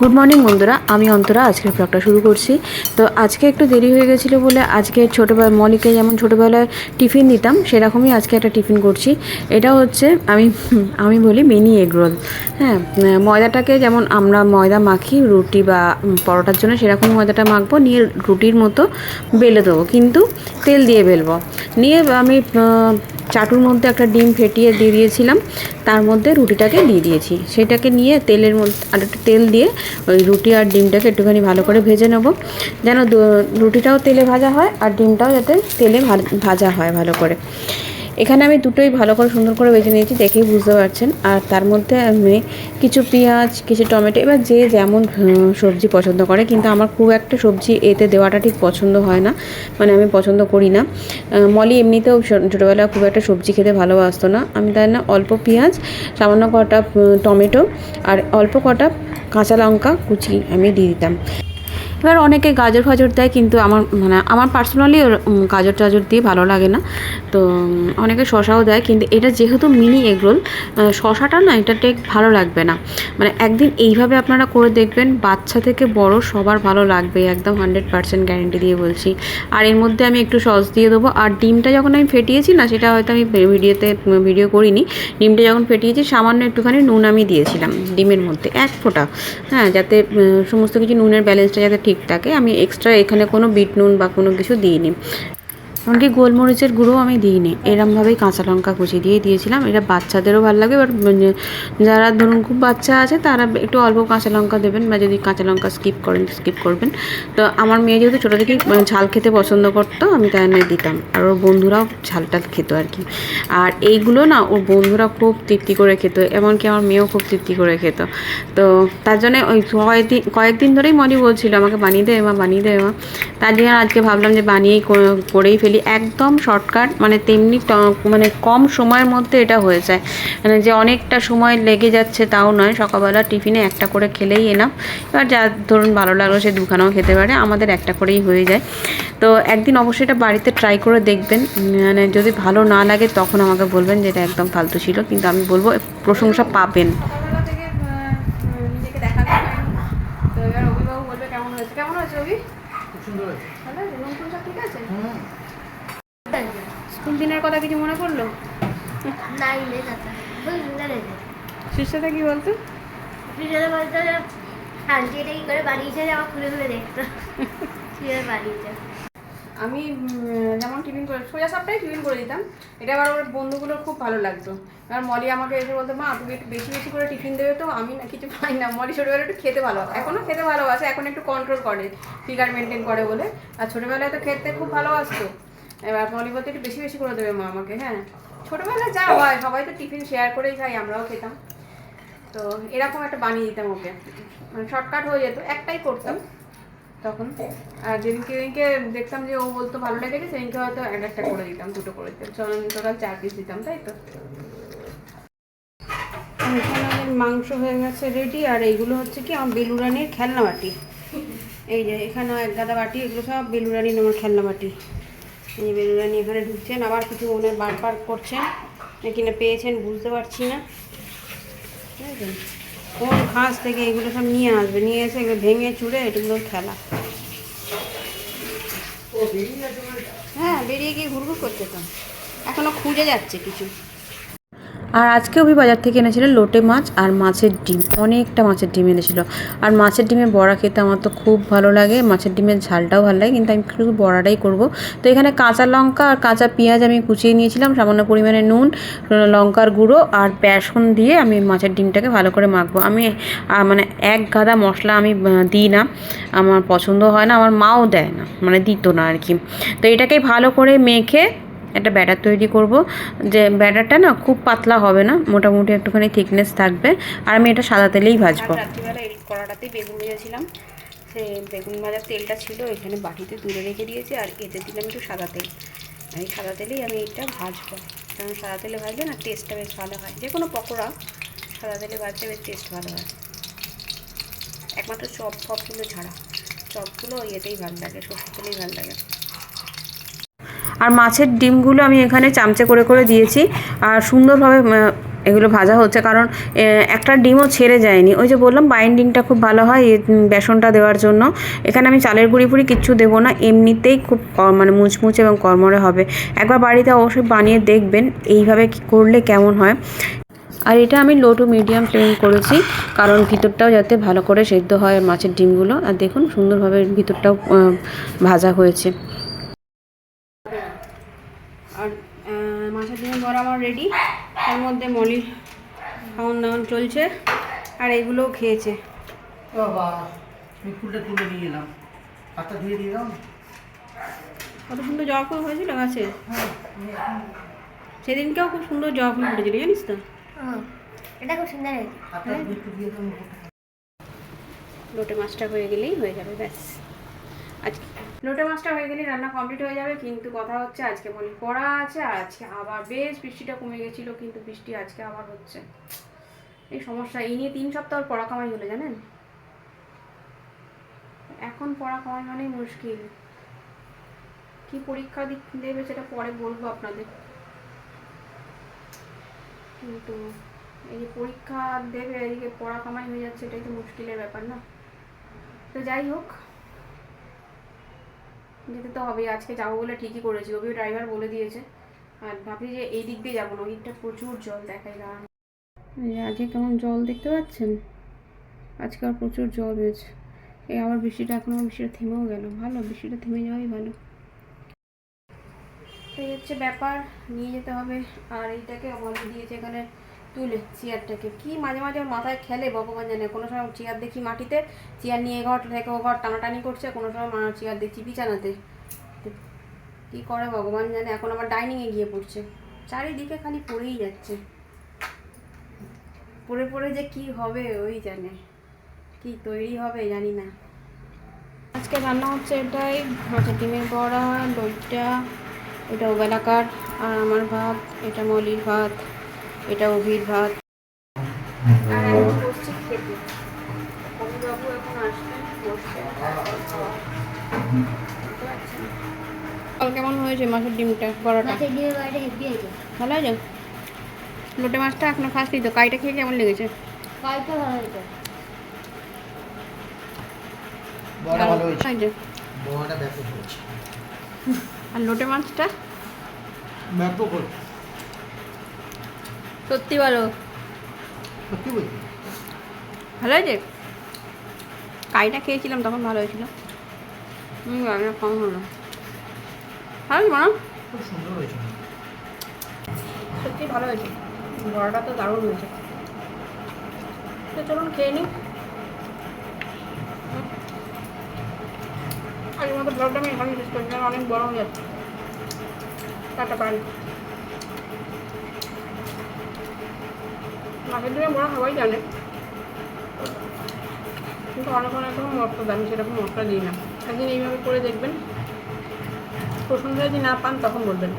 Good morning বন্ধুরা। আমি অন্তরা। আজকের ব্লগটা শুরু করছি। তো আজকে একটু দেরি হয়ে গেছিল বলে আজকে ছোটোবেলা মলিকে যেমন ছোটোবেলায় টিফিন দিতাম, সেরকমই আজকে একটা টিফিন করছি। এটা হচ্ছে আমি আমি বলি মিনি এগ রোল। হ্যাঁ ময়দাটাকে যেমন আমরা ময়দা মাখি, রুটি বা পরোটার জন্য সেরকম ময়দাটা মাখবো। নিয়ে রুটির মতো বেলে দেবো। কিন্তু তেল দিয়ে বেলবো। নিয়ে আমি চাটুর মধ্যে একটা ডিম ফেটিয়ে দিয়ে দিয়েছিলাম। তার মধ্যে রুটিটাকে দিয়ে দিয়েছি। সেটাকে নিয়ে তেলের মধ্যে আর একটু তেল দিয়ে ওই রুটি আর ডিমটাকে একটুখানি ভালো করে ভেজে নেব। যেন রুটিটাও তেলে ভাজা হয় আর ডিমটাও যাতে তেলে ভাজা হয় ভালো করে। এখানে আমি দুটোই ভালো করে সুন্দর করে ভেজে নিয়েছি, দেখেই বুঝতে পারছেন। আর তার মধ্যে আমি কিছু পেঁয়াজ, কিছু টমেটো, এবার যে যেমন সবজি পছন্দ করে, কিন্তু আমার খুব একটা সবজি এতে দেওয়াটা ঠিক পছন্দ হয় না মানে আমি পছন্দ করি না। মলি এমনিতেও ছো- ছোটোবেলায় খুব একটা সবজি খেতে ভালোবাসতো না। আমি তাই না অল্প পেঁয়াজ, সামান্য কটা টমেটো, আর অল্প কটা কাঁচা লঙ্কা কুচি আমি দিয়ে দিতাম। এবার অনেকে গাজর ফাজর দেয়, কিন্তু আমার মানে আমার পার্সোনালি গাজর টাজর দিয়ে ভালো লাগে না। তো অনেকে শশাও দেয়, কিন্তু এটা যেহেতু মিনি এগরোল শশাটা না, এটা টেক ভালো লাগবে না। মানে একদিন এইভাবে আপনারা করে দেখবেন, বাচ্চা থেকে বড় সবার ভালো লাগবে, একদম হান্ড্রেড পার্সেন্ট গ্যারেন্টি দিয়ে বলছি। আর এর মধ্যে আমি একটু সস দিয়ে দেবো। আর ডিমটা যখন আমি ফেটিয়েছি না, সেটা হয়তো আমি ভিডিওতে ভিডিও করিনি, ডিমটা যখন ফেটিয়েছি, সামান্য একটুখানি নুন আমি দিয়েছিলাম, ডিমের মধ্যে, এক ফোঁটা। হ্যাঁ যাতে সমস্ত কিছু নুনের ব্যালেন্সটা যাতে ঠিক থাকে আমি এক্সট্রা এখানে কোনো বিট নুন বা কোনো কিছু দিইনি। এমনকি গোলমরিচের গুঁড়ো আমি দিইনি। এরমভাবেই কাঁচা লঙ্কা কুচি দিয়ে দিয়েছিলাম। এটা বাচ্চাদেরও ভালো লাগে এবার যারা ধরুন খুব বাচ্চা আছে, তারা একটু অল্প কাঁচা লঙ্কা দেবেন বা যদি কাঁচা লঙ্কা স্কিপ করেন স্কিপ করবেন। তো আমার মেয়ে যেহেতু ছোটো থেকেই মানে ঝাল খেতে পছন্দ করতো, আমি তাই নিয়ে দিতাম। আর ওর বন্ধুরাও ঝালটা খেত আর কি। আর এইগুলো না, ওর বন্ধুরা খুব তৃপ্তি করে খেত, এমনকি আমার মেয়েও খুব তৃপ্তি করে খেত। তো তার জন্য ওই কয়েকদিন কয়েকদিন ধরেই মনি বলছিল, আমাকে বানিয়ে দে, মা, বানিয়ে দে, মা। তার জন্য আজকে ভাবলাম যে বানিয়েই করেই ফেলি। একদম শর্টকাট মানে তেমনি মানে কম সময়ের মধ্যে এটা হয়ে যায়। মানে যে অনেকটা সময় লেগে যাচ্ছে তাও নয়, সকালবেলা টিফিনে একটা করে খেলেই এলাম এবার যা ধরুন ভালো লাগল সে দুখানাও খেতে পারে, আমাদের একটা করেই হয়ে যায়। তো একদিন অবশ্যই এটা বাড়িতে ট্রাই করে দেখবেন। মানে যদি ভালো না লাগে তখন আমাকে বলবেন যে এটা একদম ফালতু ছিল, কিন্তু আমি বলব প্রশংসা পাবেন সকালবেলা থেকে আহ, নিজেকে দেখাতে তো এবার অভিবাবু বলবে কেমন হয়েছে কেমন হয়েছে অভি খুব সুন্দর হয়েছে ভালো আছে নতুন সব ঠিক আছে হুম দিনের কথা কিছু মনে পড়ল? শিষ্যতা কি বলতো? আন্টি এটা কি করে বানিয়েছে আমার খুলে খুলে দেখতো। বানিয়েছে? আমি যেমন টিফিন করে সোজা সাপটাই টিফিন করে দিতাম। এটা আবার ওর বন্ধুগুলোর খুব ভালো লাগতো। এবার মলি আমাকে এসে বলতো মা তুমি একটু বেশি বেশি করে টিফিন দেবে তো আমি না কিছু পাই না। মলি ছোটোবেলায় একটু খেতে ভালো এখনও খেতে ভালোবাসে এখন একটু কন্ট্রোল করে ফিগার মেনটেন করে বলে। আর ছোটোবেলায় তো খেতে খুব ভালোবাসতো। এবার মলি বলতে একটু বেশি বেশি করে দেবে মা আমাকে হ্যাঁ? ছোটোবেলায় যা হয়। সবাই তো টিফিন শেয়ার করেই খাই আমরাও খেতাম। তো এরকম একটা বানিয়ে দিতাম ওকে। মানে শর্টকাট হয়ে যেত একটাই করতাম। তখন। আর যেদিনকে যেদিনকে দেখতাম যে ও বলতো ভালো লেগেছে সেদিনকে হয়তো এক একটা করে দিতাম দুটো করে দিতাম। টোটাল চার পিস দিতাম তাই তো? এখানে মাংস হয়ে গেছে রেডি আর এইগুলো হচ্ছে কি আমার বেলুরানির খেলনা বাটি। এই যে এখানে এক গাদা বাটি এগুলো সব বেলুরানির আমার খেলনা বাটি। এই যে বেলুরানি এখানে ঢুকছেন আবার কিছু মনে বার বার করছেন নাকি না পেয়েছেন বুঝতে পারছি না। বুঝেছেন কোন ঘাস থেকে এগুলো সব নিয়ে আসবে নিয়ে এসে এগুলো ভেঙে চুড়ে এগুলো খেলা। হ্যাঁ বেরিয়ে গিয়ে ঘুরঘুর করতে তো। এখনও খুঁজে যাচ্ছে কিছু। আর আজকে অভি বাজার থেকে এনেছিল লোটে মাছ আর মাছের ডিম, অনেকটা মাছের ডিম এনেছিল। আর মাছের ডিমের বড়া খেতে আমার তো খুব ভালো লাগে, মাছের ডিমের ঝালটাও ভালো লাগে, কিন্তু আমি শুধু বড়াটাই করব। তো এখানে কাঁচা লঙ্কা আর কাঁচা পেঁয়াজ আমি কুচিয়ে নিয়েছিলাম, সামান্য পরিমাণে নুন, লঙ্কার গুঁড়ো আর বেসন দিয়ে আমি মাছের ডিমটাকে ভালো করে মাখবো। আমি মানে এক গাদা মশলা আমি দিই না, আমার পছন্দ হয় না, আমার মাও দেয় না মানে দিত না আর কি তো এটাকে ভালো করে মেখে একটা ব্যাটার তৈরি করব। যে ব্যাটারটা না খুব পাতলা হবে না, মোটামুটি একটুখানি থিকনেস থাকবে। আর আমি এটা সাদা তেলেই ভাজবো। রাত্রিবেলা এই কড়াটাতেই বেগুন ভেজেছিলাম। সে বেগুন ভাজার তেলটা ছিল, এখানে বাটিতে তুলে রেখে দিয়েছি, আর এতে দিলাম একটু সাদা তেল। এই সাদা তেলেই আমি এটা ভাজবো। কারণ সাদা তেলে ভাজলে না টেস্টটা বেশ ভালো হয়। যে কোনো পকোড়া, সাদা তেলে ভাজলে বেশ টেস্ট ভালো হয়। একমাত্র চপ ফপগুলো ছাড়া। চপগুলো ইয়েতেই ভালো লাগে সর্ষে তেলেই ভালো লাগে। আর মাছের ডিমগুলো আমি এখানে চামচে করে করে দিয়েছি আর সুন্দরভাবে এগুলো ভাজা হচ্ছে কারণ একটা ডিমও ছেড়ে যায়নি। ওই যে বললাম, বাইন্ডিংটা খুব ভালো হয় বেসনটা দেওয়ার জন্য। এখানে আমি চালের গুঁড়ি ফুড়ি কিচ্ছু দেবো না, এমনিতেই খুব মানে মুচমুচে এবং কর্মরে হবে। একবার বাড়িতে অবশ্যই বানিয়ে দেখবেন, এইভাবে করলে কেমন হয়। আর এটা আমি লো টু মিডিয়াম ফ্লেম করেছি, কারণ ভিতরটাও যাতে ভালো করে সেদ্ধ হয় মাছের ডিমগুলো। আর দেখুন, সুন্দরভাবে ভিতরটাও ভাজা হয়েছে আর আহ, মাছের ডিমের বড়া আমার রেডি তার মধ্যে মলির খাওয়ান দাওয়ান চলছে আর এগুলোও খেয়েছে। বাবা আমি ফুলটা তুলে নিয়ে এলাম। হাতটা ধুয়ে দিয়ে দাও কত সুন্দর জবা ফুল হয়েছিল গাছে? সেদিনকেও খুব সুন্দর জবা ফুল ফুটেছিল জানিস তো? এটা খুব সুন্দর লোটে মাছটা হয়ে গেলেই হয়ে যাবে ব্যাস। আজকে লোটে মাছটা হয়ে গেলেই রান্না কমপ্লিট হয়ে যাবে, কিন্তু কথা হচ্ছে আজকে বলি পড়া আছে, আর আজকে আবার বেশ বৃষ্টিটা কমে গেছিল, কিন্তু বৃষ্টি আজকে আবার হচ্ছে। এই সমস্যা, এই নিয়ে তিন সপ্তাহ পড়া কামাই হলো, জানেন? এখন পড়া কামাই মানেই মুশকিল। কি পরীক্ষা দেবে সেটা পরে বলব আপনাদের। কিন্তু এই পরীক্ষা দেবে এদিকে পড়া কামাই হয়ে যাচ্ছে, এটাই তো মুশকিলের ব্যাপার না। তো যাই হোক যেতে তো হবে আজকে যাব বলে ঠিকই করেছি ওবিও ড্রাইভার বলে দিয়েছে। আর ভাবছি যে এই দিক দিয়ে যাব না ওই দিকটা প্রচুর জল দেখাই দাঁড়ান। আজকে কেমন জল দেখতে পাচ্ছেন? আজকে আর প্রচুর জল হয়েছে। এই আবার বৃষ্টিটা এখনও বৃষ্টিটা থেমেও গেল। ভালো বৃষ্টিটা থেমে যাওয়াই ভালো। এই হচ্ছে ব্যাপার নিয়ে যেতে হবে। আর এইটাকে বলে দিয়েছে এখানে তুলে চেয়ারটাকে। কি মাঝে মাঝে মাথায় খেলে ভগবান জানে। কোনো সময় চেয়ার দেখি মাটিতে, চেয়ার নিয়ে ঘর থেকে ও ঘর টানাটানি করছে, কোনো সময় মা চেয়ার দেখছি বিছানাতে। কী করে ভগবান জানে? এখন আবার ডাইনিংয়ে গিয়ে পড়ছে। চারিদিকে খালি পড়েই যাচ্ছে। পড়ে পড়ে যে কি হবে, ওই জানে। কি তৈরি হবে, জানি না। আজকে রান্না হচ্ছে এটাই, মাছের ডিমের বড়া, দইটা, এটা ওবেলাকার, আর আমার ভাত, এটা মলির ভাত। এটা অভির ভাত। আর খেতে। এখন আসবেন কেমন হয়েছে মাছের ডিমটা বড়টা ভালো হয়েছে? লোটে মাছটা এখনও খাসনি তো কাইটা খেয়ে কেমন লেগেছে? কয়েকটা ভালো হয়েছে। বড়া ভালো হয়েছে। হয়েছে। বড়াটা ব্যাপক হয়েছে। আর লোটে মাছটা? ব্যাপক হয়েছে। সত্যি ভালো সত্যি বলছি? ভালো হয়েছে? কাইটা খেয়েছিলাম তখন ভালো হয়েছিল। হুম আমি কম হলো। ভালো হয়েছে মানা খুব সুন্দর হয়েছে। সত্যি ভালো হয়েছে। বড়াটা তো দারুণ হয়েছে। তো চলুন খেয়ে নিই। আজকের মতো ব্লগটা আমি এখানে শেষ করছি অনেক বড় হয়ে যাচ্ছে। টাটা পান মাছের ডিমে বড় সবাই জানে। কিন্তু অনেক অনেক রকম মশলা আমি সেরকম মশলা দিই না। একদিন এইভাবে করে দেখবেন। পছন্দ যদি না পান, তখন বলবেন।